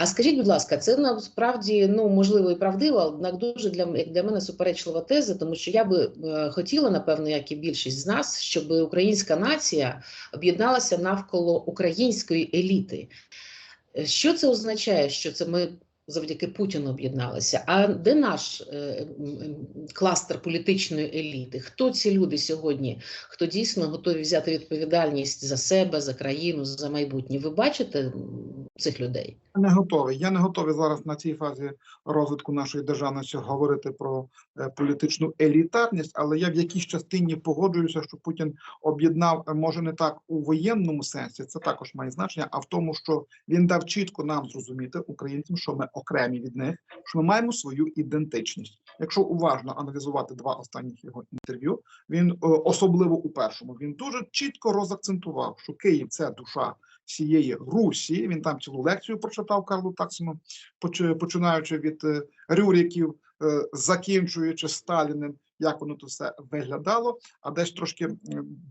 А скажіть, будь ласка, це насправді ну можливо і правдиво, однак дуже для, для мене суперечлива теза, тому що я би е, хотіла, напевно, як і більшість з нас, щоб українська нація об'єдналася навколо української еліти. Е, Що це означає? Що це ми завдяки Путіну об'єдналися? А де наш е, кластер політичної еліти? Хто ці люди сьогодні? Хто дійсно готові взяти відповідальність за себе, за країну, за майбутнє? Ви бачите цих людей? Не готовий. Я не готовий зараз на цій фазі розвитку нашої державності говорити про е, політичну елітарність, але я в якійсь частині погоджуюся, що Путін об'єднав, е, може не так у воєнному сенсі, це також має значення, а в тому, що він дав чітко нам зрозуміти українцям, що ми окремі від них, що ми маємо свою ідентичність. Якщо уважно аналізувати два останніх його інтерв'ю, він е, особливо у першому він дуже чітко розакцентував, що Київ це душа всієї Русі. Він там цілу лекцію прочитав Карлу Таксону, поч- починаючи від е, Рюріків, е, закінчуючи Сталіним, як воно то все виглядало, а десь трошки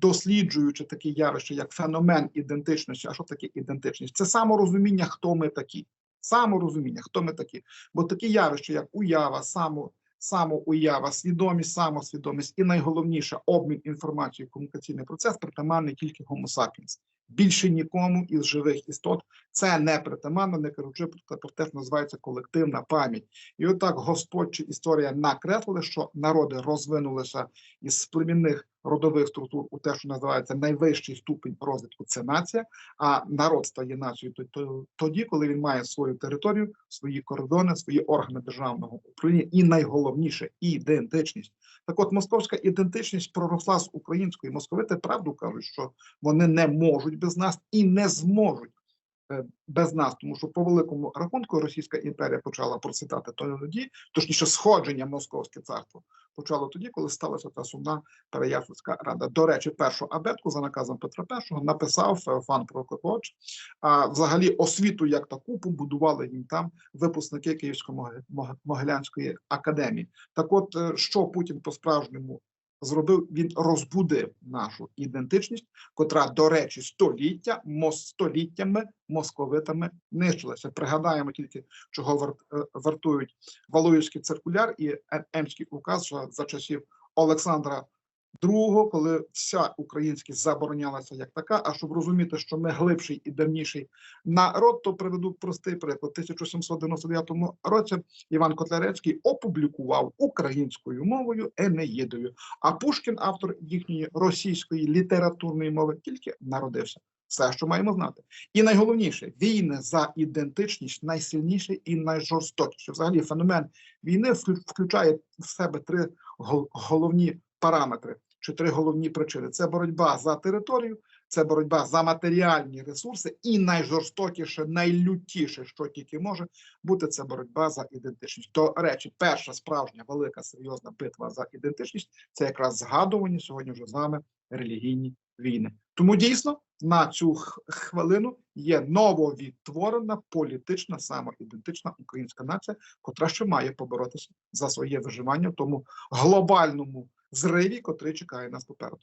досліджуючи такі явища, як феномен ідентичності. А що таке ідентичність? Це саморозуміння, хто ми такі. Саморозуміння, хто ми такі. Бо такі явища, як уява, само, самоуява, свідомість, самосвідомість і найголовніше обмін інформацією, комунікаційний процес притаманний тільки Homo. Більше нікому із живих істот це не притаманно, не кажучи про те, що називається колективна пам'ять. І отак Господь чи історія накреслили, що народи розвинулися із племінних родових структур у те, що називається найвищий ступень розвитку це нація. А народ стає нацією то- то- тоді, коли він має свою територію, свої кордони, свої органи державного управління, і найголовніше ідентичність. Так, от московська ідентичність проросла з української. Московити правду кажуть, що вони не можуть без нас і не зможуть без нас, тому що по великому рахунку Російська імперія почала процвітати тоді, точніше, сходження Московське царство почало тоді, коли сталася та сумна Переяславська рада. До речі, першу абетку за наказом Петра І написав Феофан Прокопович. А взагалі освіту як таку побудували їм там випускники Київсько-Могилянської академії. Так, от е, що Путін по справжньому зробив? Він розбудив нашу ідентичність, котра, до речі, століття століттями московитами нищилася. Пригадаємо тільки, чого е, вартують Валуївський циркуляр і Е- Емський указ за часів Олександра II, коли вся українськість заборонялася як така. А щоб розуміти, що ми глибший і давніший народ, то приведу простий приклад. У 1799 році Іван Котляревський опублікував українською мовою Енеїдою. А Пушкін, автор їхньої російської літературної мови, тільки народився. Все, що маємо знати, і найголовніше війни за ідентичність найсильніші і найжорстокіші. Взагалі, феномен війни включає в себе три гол- головні параметри чи три головні причини: це боротьба за територію, це боротьба за матеріальні ресурси, і найжорстокіше, найлютіше, що тільки може бути, це боротьба за ідентичність. До речі, перша справжня велика серйозна битва за ідентичність це якраз згадувані сьогодні вже з вами релігійні війни. Тому дійсно на цю хвилину є нововідтворена політична самоідентична українська нація, котра ще має поборотися за своє виживання в тому глобальному зриві, котрий чекає нас попереду.